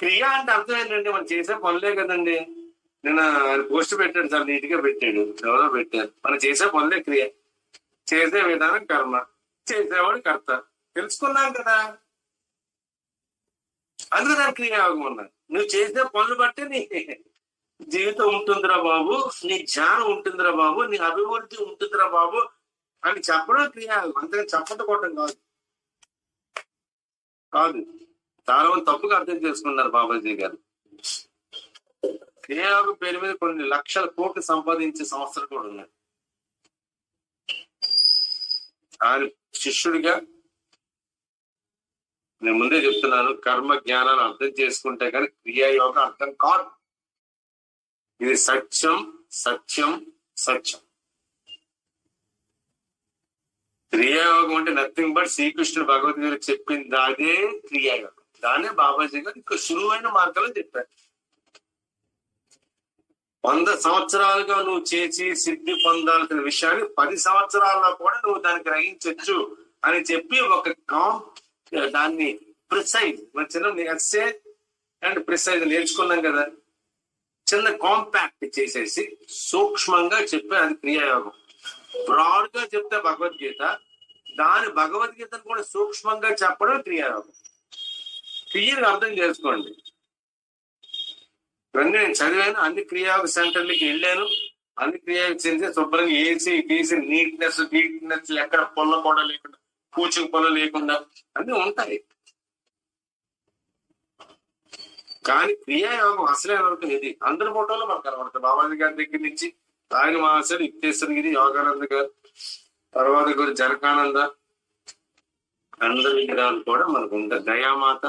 క్రియ అంటే అర్థం ఏంటంటే మనం చేసే పనులే కదండి. నేను ఆయన పోస్ట్ పెట్టాడు చాలా నీట్గా పెట్టాడు ఎవరో పెట్టారు. మనం చేసే పనులే క్రియ. చేసే విధానం కర్మ. చేసేవాడు కర్త. తెలుసుకున్నాం కదా. అందుకు దాని క్రియాయోగం ఉన్నాను నువ్వు చేసే పనులు బట్టి నీ జీవితం ఉంటుందిరా బాబు నీ జ్ఞానం ఉంటుందిరా బాబు నీ అభివృద్ధి ఉంటుందిరా బాబు అని చెప్పడం క్రియాయోగం. అంతగా చెప్పట్టుకోవటం కాదు. కాదు. చాలా మంది తప్పుగా అర్థం చేసుకున్నారు బాబాజీ గారు. క్రియాయోగం పేరు మీద కొన్ని లక్షల కోట్లు సంపాదించే సంస్థలు కూడా ఉన్నాయి ఆయన శిష్యుడిగా నేను ముందే చెప్తున్నాను కర్మ జ్ఞానాన్ని అర్థం చేసుకుంటే కానీ క్రియాయోగం అర్థం కాదు. ఇది సత్యం సత్యం సత్యం. క్రియాయోగం అంటే నథింగ్ బట్ శ్రీకృష్ణుడు భగవద్గీత చెప్పింది అదే క్రియాయోగం. దాన్నే బాబాజీ గారు ఇంకా సులువైన మార్గంలో చెప్పారు. వంద సంవత్సరాలుగా నువ్వు చేసి సిద్ధి పొందాల్సిన విషయాన్ని పది సంవత్సరాల్లో కూడా నువ్వు దాన్ని గ్రహించవచ్చు అని చెప్పి ఒక కాం దాన్ని ప్రిసైజ్ మన చిన్న ఎస్సే అండ్ ప్రిసైజ్ నేర్చుకున్నాం కదా. చిన్న కాంపాక్ట్ చేసేసి సూక్ష్మంగా చెప్పే అది క్రియాయోగం. బ్రాడ్గా చెప్తే భగవద్గీత దాని భగవద్గీతను కూడా సూక్ష్మంగా చెప్పడం క్రియాయోగం. క్లియర్గా అర్థం చేసుకోండి. ఇవన్నీ నేను చదివాను అన్ని క్రియాయోగ సెంటర్లకి వెళ్ళాను. అన్ని క్రియాయోగ చెంది శుభ్రంగా ఏసీ గీసి నీట్నెస్ నీట్నెస్ ఎక్కడ పొల్ల కూడా లేకుండా కూచుకు పొల లేకుండా అన్ని ఉంటాయి. కానీ క్రియాయోగం అసలైన వరకు ఇది అందరి ఫోటోలో మనకు కనబడుతుంది బాబాజీ గారి దగ్గర నుంచి ఆయన మహాశయుడు యుక్తేశ్వర గిరి యోగానంద గారు తర్వాత గురు జనకానంద అందరి విగ్రహాలు కూడా మనకు ఉంటాయి. దయామాత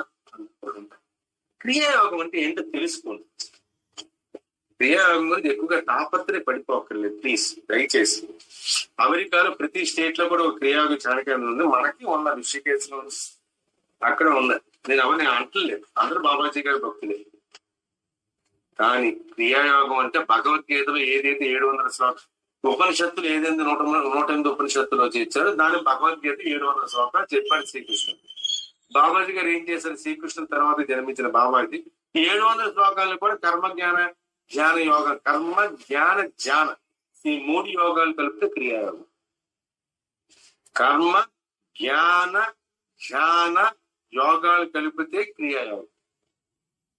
క్రియాయోగం అంటే ఏంటో తెలుసుకోండి. క్రియాయోగం గురించి ఎక్కువగా తాపత్రయ పడిపోకర్లేదు ప్లీజ్ దయచేసి. అమెరికాలో ప్రతి స్టేట్లో కూడా ఒక క్రియాయోగ ధ్యానకేంద్రం ఉంది. మనకి ఉన్న ఋషికేశ్లో అక్కడ ఉంది నేను అవన్నీ అంటలేదు. అందరూ బాబాజీ గారి భక్తులే. కానీ క్రియాయోగం అంటే భగవద్గీతలో ఏదైతే ఏడు వందల శ్లోకాలు ఉపనిషత్తులు ఏదైతే నూట నూట ఎనిమిది ఉపనిషత్తులో చేర్చారో దాని భగవద్గీత ఏడు వందల శ్లోకాలు చెప్పాడు శ్రీకృష్ణుడు. బాబాజీ గారు ఏం చేశారు? శ్రీకృష్ణుడు తర్వాత జన్మించిన బాబాజీ. ఏడు వందల శ్లోకాలను కూడా కర్మ జ్ఞాన ధ్యాన యోగ కర్మ జ్ఞాన ధ్యాన ఈ మూడు యోగాలు కలిపితే క్రియాయోగం. కర్మ జ్ఞాన ధ్యాన యోగాలు కలిపితే క్రియాయోగం.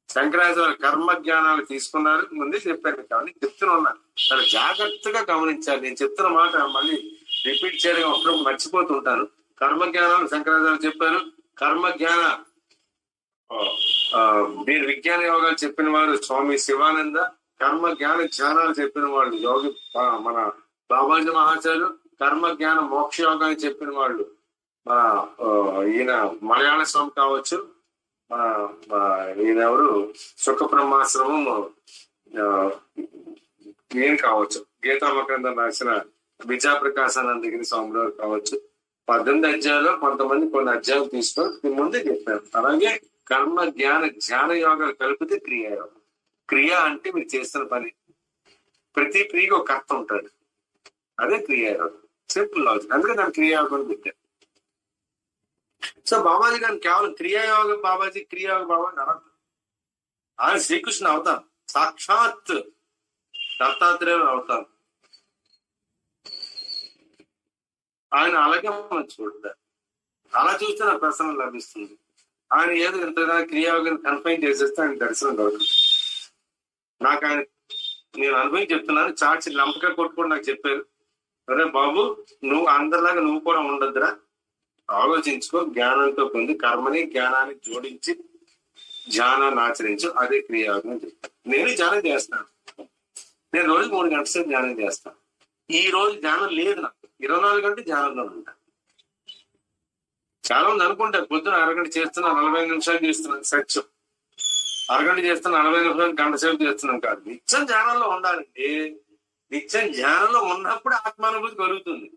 శంకరాచార్య కర్మ జ్ఞానాలు తీసుకున్నారు. ముందే చెప్పాను కానీ చెప్తున్నా చాలా జాగ్రత్తగా గమనించాలి. నేను చెప్తున్న మాట మళ్ళీ రిపీట్ చేయడం అప్పుడు మర్చిపోతుంటాను కర్మ జ్ఞానాలు శంకరాచార్య చెప్పారు. కర్మ జ్ఞాన ఆ, మీరు విజ్ఞాన యోగాలు చెప్పిన వారు స్వామి శివానంద కర్మ జ్ఞాన ధ్యానాలు చెప్పిన వాళ్ళు యోగి మన బాబాజీ మహాచార్యులు కర్మ జ్ఞాన మోక్ష యోగాన్ని చెప్పిన వాళ్ళు మన ఆ, ఈయన మలయాళ స్వామి కావచ్చు మన ఈయన ఎవరు? సుఖబ్రహ్మాశ్రమం ఏం ఆ, కావచ్చు గీతా మకరందం రాసిన విద్యాప్రకాశానంద గిరి స్వామి గారు కావచ్చు. పద్దెనిమిది అధ్యాయంలో కొంతమంది కొన్ని అధ్యాయాలు తీసుకొని ముందే చెప్పారు. అలాగే కర్మ జ్ఞాన ధ్యాన యోగాలు కలిపితే క్రియాయోగం క్రియ అంటే మీరు చేస్తున్న పని. ప్రతి క్రియకి ఒక కర్త ఉంటాడు. అదే క్రియాయోగం సింపుల్ లాజిక్ అందుకే దాని క్రియాయోగం అని పెట్టారు. సో బాబాజీ గారిని కేవలం క్రియాయోగం బాబాజీ క్రియాయోగ బాబాజీ అనద్దు. ఆయన శ్రీకృష్ణ అవతారం సాక్షాత్ దత్తాత్రేయుడు అవతారం ఆయన అలాగే మనం చూడాలి అలా చూస్తే నాకు దర్శనం లభిస్తుంది. ఆయన ఏదో ఇంతగా క్రియాయోగం కన్ఫైన్ చేసేస్తే ఆయన దర్శనం దొరకదు. నాకు ఆయన నేను అనుభవం చెప్తున్నాను. చాచి లంపగా కొట్టుకొని నాకు చెప్పారు. అరే బాబు నువ్వు అందరిలాగా నువ్వు కూడా ఉండద్దురా. ఆలోచించుకో జ్ఞానంతో పొంది కర్మని జ్ఞానాన్ని జోడించి ధ్యానాన్ని ఆచరించు అదే క్రియాయోగం అని నేను ధ్యానం చేస్తాను. నేను రోజు మూడు గంటల సేపు ధ్యానం చేస్తాను. ఈ రోజు ధ్యానం లేదు నాకు. ఇరవై నాలుగు గంటలు ధ్యానంలో ఉంటా చాలా మంది అనుకుంటారు పొద్దున అరగంట చేస్తున్నా నలభై నిమిషాలు చేస్తున్నాను సత్యం. అరగంట చేస్తున్నా నలభై నిమిషాలు గంట సేపు చేస్తున్నాం కాదు. నిత్యం ధ్యానంలో ఉండాలండి నిత్యం ధ్యానంలో ఉన్నప్పుడు ఆత్మానుభూతి కలుగుతుంది.